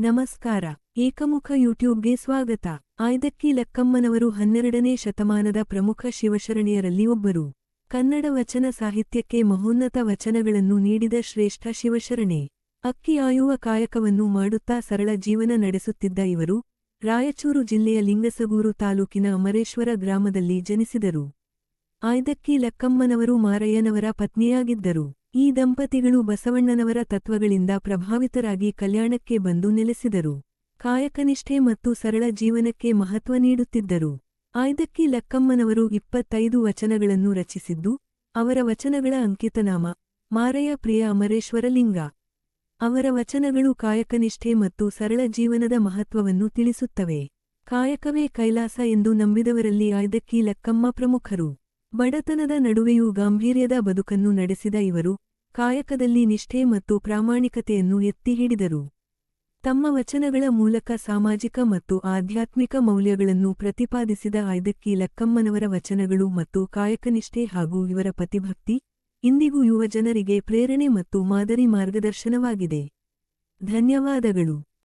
ನಮಸ್ಕಾರ. ಏಕಮುಖ ಯೂಟ್ಯೂಬ್ಗೆ ಸ್ವಾಗತ. ಆಯ್ದಕ್ಕಿ ಲಕ್ಕಮ್ಮನವರು ಹನ್ನೆರಡನೇ ಶತಮಾನದ ಪ್ರಮುಖ ಶಿವಶರಣಿಯರಲ್ಲಿ ಒಬ್ಬರು. ಕನ್ನಡ ವಚನ ಸಾಹಿತ್ಯಕ್ಕೆ ಮಹೋನ್ನತ ವಚನಗಳನ್ನು ನೀಡಿದ ಶ್ರೇಷ್ಠ ಶಿವಶರಣೆ. ಅಕ್ಕಿ ಆಯುವ ಕಾಯಕವನ್ನು ಮಾಡುತ್ತಾ ಸರಳ ಜೀವನ ನಡೆಸುತ್ತಿದ್ದ ಇವರು ರಾಯಚೂರು ಜಿಲ್ಲೆಯ ಲಿಂಗಸಗೂರು ತಾಲೂಕಿನ ಅಮರೇಶ್ವರ ಗ್ರಾಮದಲ್ಲಿ ಜನಿಸಿದರು. ಆಯ್ದಕ್ಕಿ ಲಕ್ಕಮ್ಮನವರು ಮಾರಯ್ಯನವರ ಪತ್ನಿಯಾಗಿದ್ದರು. ಈ ದಂಪತಿಗಳು ಬಸವಣ್ಣನವರ ತತ್ವಗಳಿಂದ ಪ್ರಭಾವಿತರಾಗಿ ಕಲ್ಯಾಣಕ್ಕೆ ಬಂದು ನೆಲೆಸಿದರು. ಕಾಯಕನಿಷ್ಠೆ ಮತ್ತು ಸರಳ ಜೀವನಕ್ಕೆ ಮಹತ್ವ ನೀಡುತ್ತಿದ್ದರು. ಆಯ್ದಕ್ಕಿ ಲಕ್ಕಮ್ಮನವರು ಇಪ್ಪತ್ತೈದು ವಚನಗಳನ್ನು ರಚಿಸಿದ್ದು, ಅವರ ವಚನಗಳ ಅಂಕಿತನಾಮ ಮಾರಯ ಪ್ರಿಯ ಅಮರೇಶ್ವರಲಿಂಗ. ಅವರ ವಚನಗಳು ಕಾಯಕನಿಷ್ಠೆ ಮತ್ತು ಸರಳ ಜೀವನದ ಮಹತ್ವವನ್ನು ತಿಳಿಸುತ್ತವೆ. ಕಾಯಕವೇ ಕೈಲಾಸ ಎಂದು ನಂಬಿದವರಲ್ಲಿ ಆಯ್ದಕ್ಕಿ ಲಕ್ಕಮ್ಮ ಪ್ರಮುಖರು. ಬಡತನದ ನಡುವೆಯೂ ಗಾಂಭೀರ್ಯದ ಬದುಕನ್ನು ನಡೆಸಿದ ಇವರು ಕಾಯಕದಲ್ಲಿ ನಿಷ್ಠೆ ಮತ್ತು ಪ್ರಾಮಾಣಿಕತೆಯನ್ನು ಎತ್ತಿ ಹಿಡಿದರು ತಮ್ಮ ವಚನಗಳ ಮೂಲಕ ಸಾಮಾಜಿಕ ಮತ್ತು ಆಧ್ಯಾತ್ಮಿಕ ಮೌಲ್ಯಗಳನ್ನು ಪ್ರತಿಪಾದಿಸಿದ ಆಯ್ದಕ್ಕಿ ಲಕ್ಕಮ್ಮನವರ ವಚನಗಳು ಮತ್ತು ಕಾಯಕನಿಷ್ಠೆ ಹಾಗೂ ಇವರ ಪತಿಭಕ್ತಿ, ಇಂದಿಗೂ ಯುವ ಜನರಿಗೆ ಪ್ರೇರಣೆ ಮತ್ತು ಮಾದರಿ ಮಾರ್ಗದರ್ಶನವಾಗಿದೆ. ಧನ್ಯವಾದಗಳು.